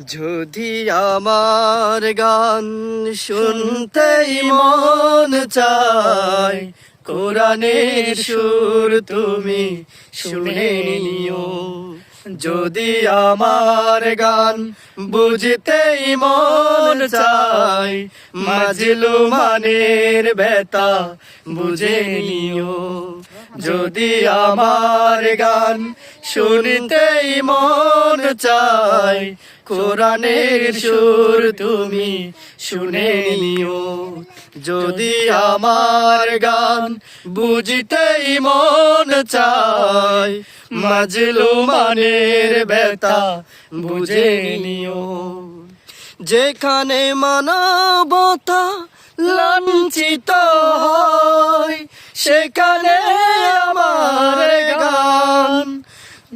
যদি আমার গান শুনতেই মন চায়, কোরআনের সুর তুমি শুনে নিও। যদি আমার গান বুঝতেই মন চায় মাজলু মানের বেতা বুঝে নিও। যদি আমার গান শুনতেই মন চায়। কোরআনের সুর তুমি শুনে নিও। যদি আমার গান বুঝতেই মন চায় মাজলু মানের বেতা বুঝে নিও। যেখানে মানবতা লাঞ্ছিত হয়, সেখানে আমার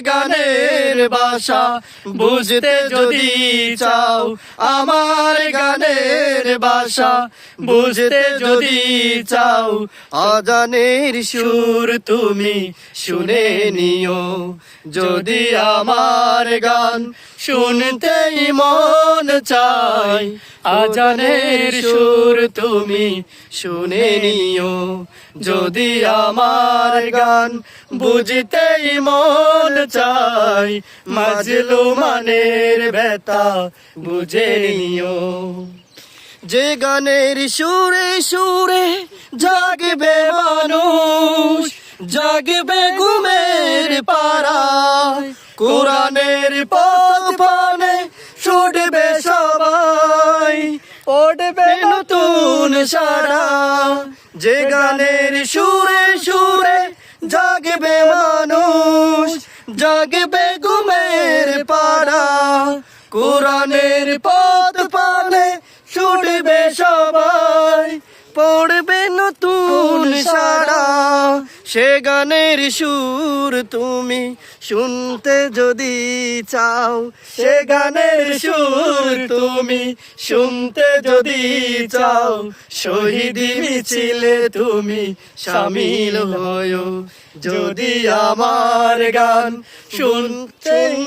গানের বাসা, বুঝতে যদি চাও আমার গানের বাসা, বুঝতে যদি চাও আজানের সুর তুমি শুনে নিও। যদি আমার গান শুনতেই মন চাই। আজানের সুর তুমি শুনে নিও। যদি আমার গান বুঝতেই মন চাই মাজলু মানের ব্যথা বুঝে নিও। যে গানের সুরে সুরে জাগবে মানুষ, জাগবে ঘুমের পাড়ায়। কোরআনের পথ পড়বে নতুন সারা। যে গানের সুরে সুরে জাগবে মানুষ জাগবে ঘুমের পাড়া। কোরআনের পথ পানে ছুটবে সবাই পড়বে নতুন সারা। সে গানের সুর তুমি শুনতে যদি চাও, সে গানের সুর তুমি শুনতে যদি চাও, শহীদ মিছিলে তুমি সামিল হয়ো। যদি আমার গান শুনতেই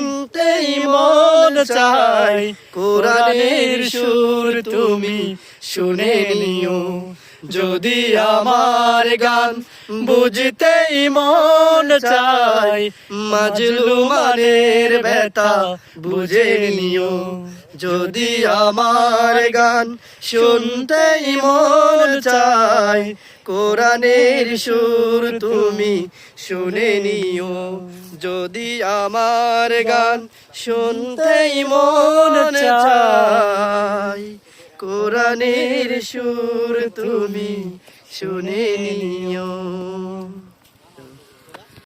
মন চাই কোরআনের সুর তুমি শুনে নিও। যদি আমার গান বুঝতেই মন চাই মাজলু মানের ব্যথা বুঝে নিও। যদি আমার গান শুনতে মন চাই কোরআনের সুর তুমি শুনে নিও। যদি আমার গান শুনতেই মন চাই কোরআনের সুর তুমি শুনে নিও।